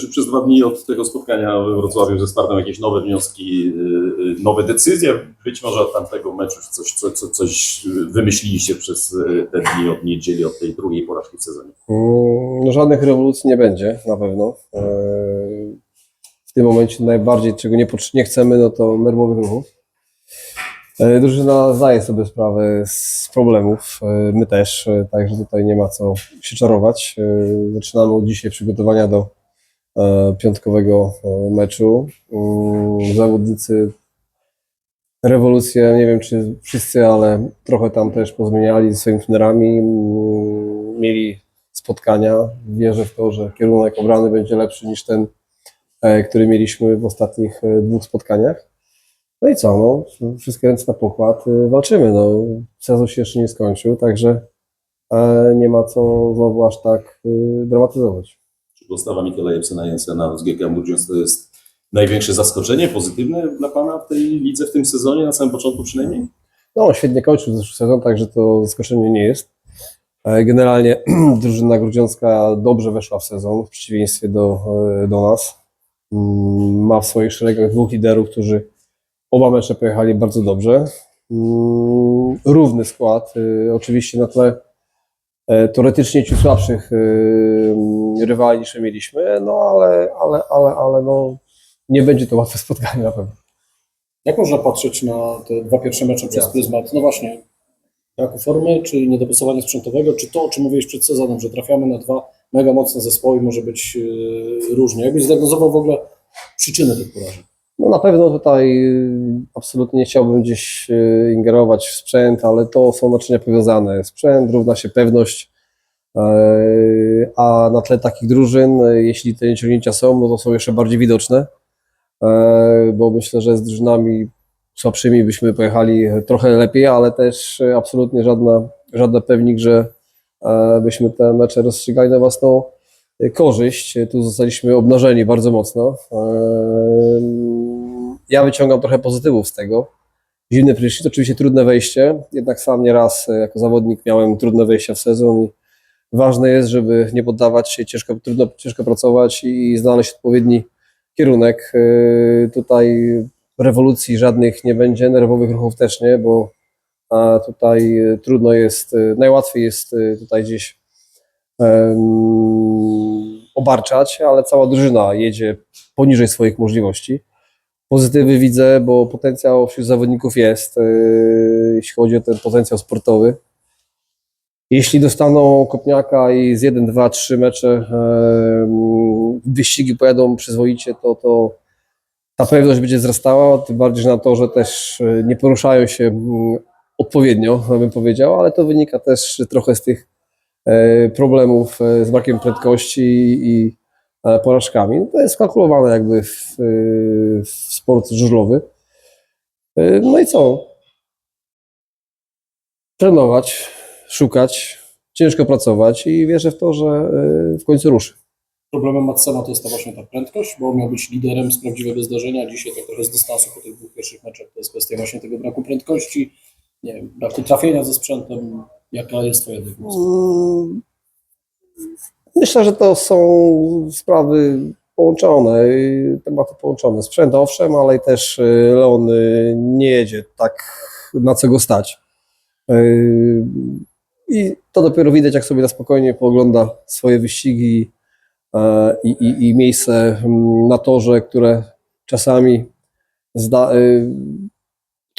czy przez dwa dni od tego spotkania we Wrocławiu ze Spartą jakieś nowe wnioski, yy, nowe decyzje? Być może od tamtego meczu coś, coś, coś, coś wymyśliliście przez yy, te dni od niedzieli, od tej drugiej porażki w sezonie. Mm, No, żadnych rewolucji nie będzie na pewno. E, W tym momencie najbardziej, czego nie, nie chcemy, no to nerwowych ruchów. E, Drużyna zdaje sobie sprawę z problemów, e, my też, także tutaj nie ma co się czarować. Zaczynamy od dzisiaj przygotowania do piątkowego e, meczu. Mm, Zawodnicy rewolucję, nie wiem czy wszyscy, ale trochę tam też pozmieniali ze swoimi trenerami. Mm, Mieli spotkania. Wierzę w to, że kierunek obrany będzie lepszy niż ten, e, który mieliśmy w ostatnich e, dwóch spotkaniach. No i co, no, wszystkie ręce na pokład, e, walczymy. No. Sezon się jeszcze nie skończył, także e, nie ma co znowu aż tak e, dramatyzować. Postawa Mikela Jepsena Jensena z GK Murdziąc to jest największe zaskoczenie pozytywne dla Pana w tej lidze w tym sezonie, na samym początku przynajmniej? No, świetnie kończył zeszły sezon, także to zaskoczenie nie jest. E, Generalnie drużyna grudziącka dobrze weszła w sezon, w przeciwieństwie do, e, do nas. Mm, Ma w swoich szeregach dwóch liderów, którzy oba mecze pojechali bardzo dobrze. Mm, Równy skład, e, oczywiście na tle teoretycznie ciut słabszych e, rywali niż my mieliśmy, no ale, ale, ale, ale no, nie będzie to łatwe spotkanie na pewno. Jak można patrzeć na te dwa pierwsze mecze przez Jasne. pryzmat? No właśnie, braku formy, czy niedopasowania sprzętowego, czy to, o czym mówiłeś przed sezonem, że trafiamy na dwa mega mocne zespoły może być yy, różnie. Jakbyś zdiagnozował w ogóle przyczyny tych porażek? No na pewno tutaj y, absolutnie nie chciałbym gdzieś y, ingerować w sprzęt, ale to są naczynia powiązane. Sprzęt równa się pewność, e, a na tle takich drużyn, e, jeśli te nieciągnięcia są, no to są jeszcze bardziej widoczne, e, bo myślę, że z drużynami słabszymi byśmy pojechali trochę lepiej, ale też absolutnie żadna, żadna pewnik, że e, byśmy te mecze rozstrzygali na własną korzyść. Tu zostaliśmy obnażeni bardzo mocno. Ja wyciągam trochę pozytywów z tego. Zimny prysznic, oczywiście trudne wejście, jednak sam nieraz e, jako zawodnik miałem trudne wejścia w sezon i ważne jest, żeby nie poddawać się, ciężko, trudno, ciężko pracować i znaleźć odpowiedni kierunek. E, Tutaj rewolucji żadnych nie będzie, nerwowych ruchów też nie, bo tutaj e, trudno jest, najłatwiej jest tutaj gdzieś em, obarczać, ale cała drużyna jedzie poniżej swoich możliwości. Pozytywy widzę, bo potencjał wśród zawodników jest, yy, jeśli chodzi o ten potencjał sportowy. Jeśli dostaną kopniaka i z 1, 2, 3 mecze em, wyścigi pojadą przyzwoicie, to, to ta pewność będzie wzrastała, tym bardziej na to, że też e, nie poruszają się odpowiednio, bym powiedział, ale to wynika też trochę z tych e, problemów e, z brakiem prędkości i e, porażkami. No to jest kalkulowane jakby w, e, w sport żużlowy. E, No i co? Trenować, szukać, ciężko pracować i wierzę w to, że e, w końcu ruszy. Problemem Matsena to jest ta właśnie ta prędkość, bo miał być liderem z prawdziwego zdarzenia, dzisiaj tak trochę z dystansu po tych dwóch pierwszych meczach to jest kwestia właśnie tego braku prędkości, nie wiem, braku trafienia ze sprzętem. Jaka jest Twoja diagnoza? Myślę, że to są sprawy połączone, tematy połączone. Sprzęt owszem, ale też y, Leon y, nie jedzie tak na co go stać. Y, I to dopiero widać, jak sobie na spokojnie poogląda swoje wyścigi e, i, i, i miejsce mm, na torze, które czasami zda,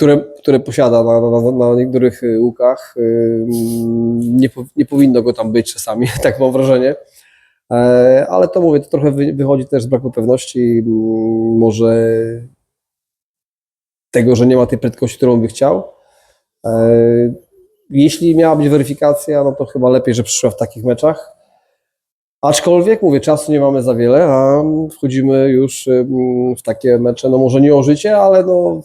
które, które posiada na, na, na niektórych y, łukach. y, mm, Nie, nie powinno go tam być czasami, tak mam wrażenie. E, Ale to mówię, to trochę wy- wychodzi też z braku pewności, mm, może tego, że nie ma tej prędkości, którą by chciał. E, Jeśli miała być weryfikacja, no to chyba lepiej, że przyszła w takich meczach. Aczkolwiek, mówię, czasu nie mamy za wiele, a wchodzimy już mm, w takie mecze, no może nie o życie, ale no,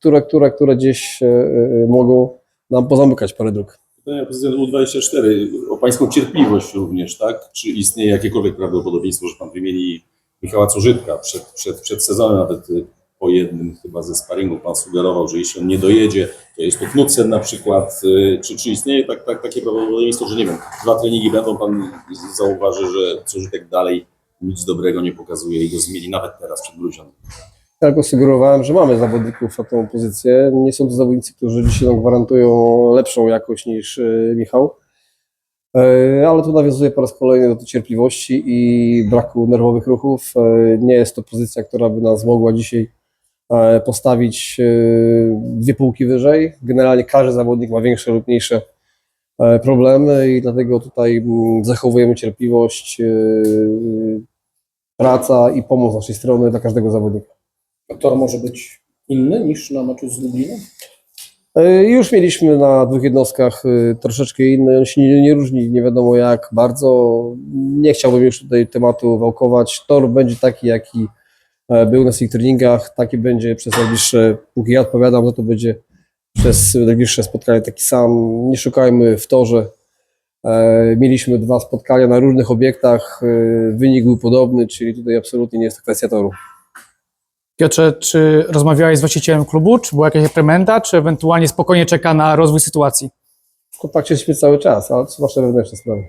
które, które, które gdzieś e, e, mogą nam pozamykać parę dróg. Pytanie pozycję U24, o Pańską cierpliwość również, tak? Czy istnieje jakiekolwiek prawdopodobieństwo, że Pan wymieni Michała Cużytka przed, przed, przed sezonem, nawet y, po jednym chyba ze sparingów Pan sugerował, że jeśli on nie dojedzie, to jest to Knudsen na przykład. y, Czy, czy istnieje tak, tak, takie prawdopodobieństwo, że nie wiem, dwa treningi będą, Pan zauważy, że Cużytek dalej nic dobrego nie pokazuje i go zmieni nawet teraz przed Gruzią. Go sugerowałem, że mamy zawodników na tą pozycję. Nie są to zawodnicy, którzy dzisiaj nam gwarantują lepszą jakość niż e, Michał. E, Ale tu nawiązuję po raz kolejny do tej cierpliwości i braku nerwowych ruchów. E, Nie jest to pozycja, która by nas mogła dzisiaj postawić dwie półki wyżej. Generalnie każdy zawodnik ma większe lub mniejsze problemy i dlatego tutaj mm, zachowujemy cierpliwość, praca i pomoc z naszej strony dla każdego zawodnika. Tor może być inny niż na meczu z Lublinem? E, Już mieliśmy na dwóch jednostkach e, troszeczkę inny, on się nie, nie różni nie wiadomo jak bardzo. Nie chciałbym już tutaj tematu wałkować. Tor będzie taki, jaki e, był na swoich treningach, taki będzie przez najbliższe, póki ja odpowiadam, no to będzie przez najbliższe spotkanie taki sam. Nie szukajmy w torze. Mieliśmy dwa spotkania na różnych obiektach, wynik był podobny, czyli tutaj absolutnie nie jest to kwestia toru. Piotrze, czy rozmawiałeś z właścicielem klubu? Czy była jakaś reprymenda, czy ewentualnie spokojnie czeka na rozwój sytuacji? Kontakcie jesteśmy cały czas, są nasze wewnętrzne sprawy.